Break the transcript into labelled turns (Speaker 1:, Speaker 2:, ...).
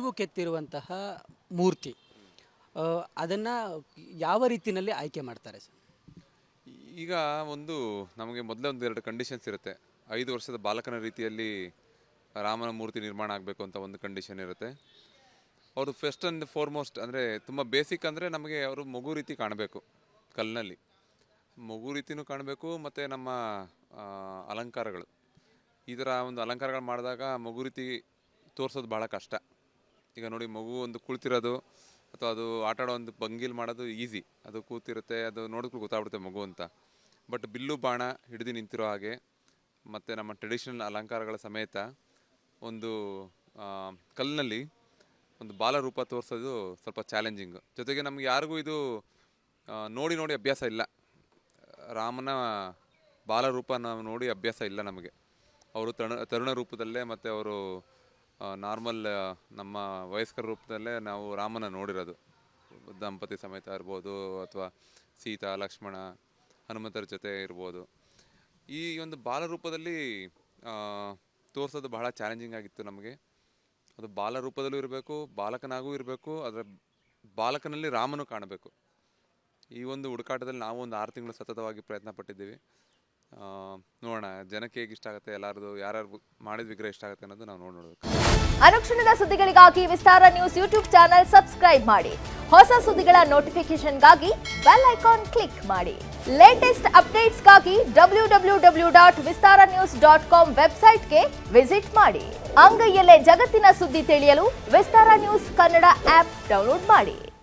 Speaker 1: ನೀವು ಕೆತ್ತಿರುವಂತಹ ಮೂರ್ತಿ ಅದನ್ನು ಯಾವ ರೀತಿಯಲ್ಲಿ ಆಯ್ಕೆ ಮಾಡ್ತಾರೆ ಸರ್?
Speaker 2: ಈಗ ಒಂದು ನಮಗೆ ಮೊದಲೇ ಒಂದು ಎರಡು ಕಂಡೀಷನ್ಸ್ ಇರುತ್ತೆ. ಐದು ವರ್ಷದ ಬಾಲಕನ ರೀತಿಯಲ್ಲಿ ರಾಮನ ಮೂರ್ತಿ ನಿರ್ಮಾಣ ಆಗಬೇಕು ಅಂತ ಒಂದು ಕಂಡೀಷನ್ ಇರುತ್ತೆ. ಅವರು ಫಸ್ಟ್ ಆ್ಯಂಡ್ ಫೋರ್ಮೋಸ್ಟ್ ಅಂದರೆ ತುಂಬ ಬೇಸಿಕ್ ಅಂದರೆ ನಮಗೆ ಅವರು ಮಗು ರೀತಿ ಕಾಣಬೇಕು ಕಲ್ಲಿನಲ್ಲಿ. ಮಗು ರೀತಿನೂ ಕಾಣಬೇಕು ಮತ್ತು ನಮ್ಮ ಅಲಂಕಾರಗಳು. ಈ ಥರ ಒಂದು ಅಲಂಕಾರಗಳು ಮಾಡಿದಾಗ ಮಗು ರೀತಿ ತೋರಿಸೋದು ಭಾಳ ಕಷ್ಟ. ಈಗ ನೋಡಿ ಮಗು ಒಂದು ಕುಳಿತಿರೋದು ಅಥವಾ ಅದು ಆಟ ಆಡೋ ಒಂದು ಭಂಗಿಲ್ ಮಾಡೋದು ಈಸಿ. ಅದು ಕೂತಿರುತ್ತೆ, ಅದು ನೋಡಿದ್ಕೂ ಗೊತ್ತಾಗ್ಬಿಡುತ್ತೆ ಮಗು ಅಂತ. ಬಟ್ ಬಿಲ್ಲು ಬಾಣ ಹಿಡಿದು ನಿಂತಿರೋ ಹಾಗೆ ಮತ್ತು ನಮ್ಮ ಟ್ರೆಡಿಷನಲ್ ಅಲಂಕಾರಗಳ ಸಮೇತ ಒಂದು ಕಲ್ಲಿನಲ್ಲಿ ಒಂದು ಬಾಲ ರೂಪ ತೋರಿಸೋದು ಸ್ವಲ್ಪ ಚಾಲೆಂಜಿಂಗು. ಜೊತೆಗೆ ನಮ್ಗೆ ಯಾರಿಗೂ ಇದು ನೋಡಿ ನೋಡಿ ಅಭ್ಯಾಸ ಇಲ್ಲ. ರಾಮನ ಬಾಲರೂಪ ನಾವು ನೋಡಿ ಅಭ್ಯಾಸ ಇಲ್ಲ ನಮಗೆ. ಅವರು ತರುಣ ತರುಣ ರೂಪದಲ್ಲೇ ಮತ್ತು ಅವರು ನಾರ್ಮಲ್ ನಮ್ಮ ವಯಸ್ಕರ ರೂಪದಲ್ಲೇ ನಾವು ರಾಮನ ನೋಡಿರೋದು. ದಂಪತಿ ಸಮೇತ ಇರ್ಬೋದು ಅಥವಾ ಸೀತಾ, ಲಕ್ಷ್ಮಣ, ಹನುಮಂತರ ಜೊತೆ ಇರ್ಬೋದು. ಈ ಒಂದು ಬಾಲರೂಪದಲ್ಲಿ ತೋರಿಸೋದು ಬಹಳ ಚಾಲೆಂಜಿಂಗ್ ಆಗಿತ್ತು ನಮಗೆ. ಅದು ಬಾಲರೂಪದಲ್ಲೂ ಇರಬೇಕು, ಬಾಲಕನಾಗೂ ಇರಬೇಕು, ಅದರ ಬಾಲಕನಲ್ಲಿ ರಾಮನು ಕಾಣಬೇಕು. ಈ ಒಂದು ಹುಡುಕಾಟದಲ್ಲಿ ನಾವು ಒಂದು ಆರು ತಿಂಗಳು ಸತತವಾಗಿ ಪ್ರಯತ್ನ ಪಟ್ಟಿದ್ದೀವಿ. ನೋಡೋಣ, ಜನಕ್ಕೆ ಹೇಗೆ ಇಷ್ಟ ಆಗುತ್ತೆ, ಎಲ್ಲಾರದು ಯಾರು ಮಾಡಿದ ವಿಗ್ರಹ ಇಷ್ಟ ಆಗುತ್ತೆ ಅನ್ನೋದು ನಾವು ನೋಡಿ ನೋಡಬೇಕು.
Speaker 3: ಅನುಕ್ಷಣದ ಸುದ್ದಿಗಳಿಗಾಗಿ Vistara news YouTube channel subscribe ಮಾಡಿ. ಹೊಸ ಸುದ್ದಿಗಳ ನೋಟಿಫಿಕೇಶನ್ಗಾಗಿ ಬೆಲ್ ಐಕಾನ್ ಕ್ಲಿಕ್ ಮಾಡಿ. Latest ಅಪ್ಡೇಟ್ಸ್ಗಾಗಿ W W W dot Vistara news dot com ವೆಬ್ಸೈಟ್ಗೆ ವಿಸಿಟ್ ಮಾಡಿ. ಅಂಗೈಯಲ್ಲೇ ಜಗತ್ತಿನ ಸುದ್ದಿ ತಿಳಿಯಲು Vistara news Kannada app download ಮಾಡಿ.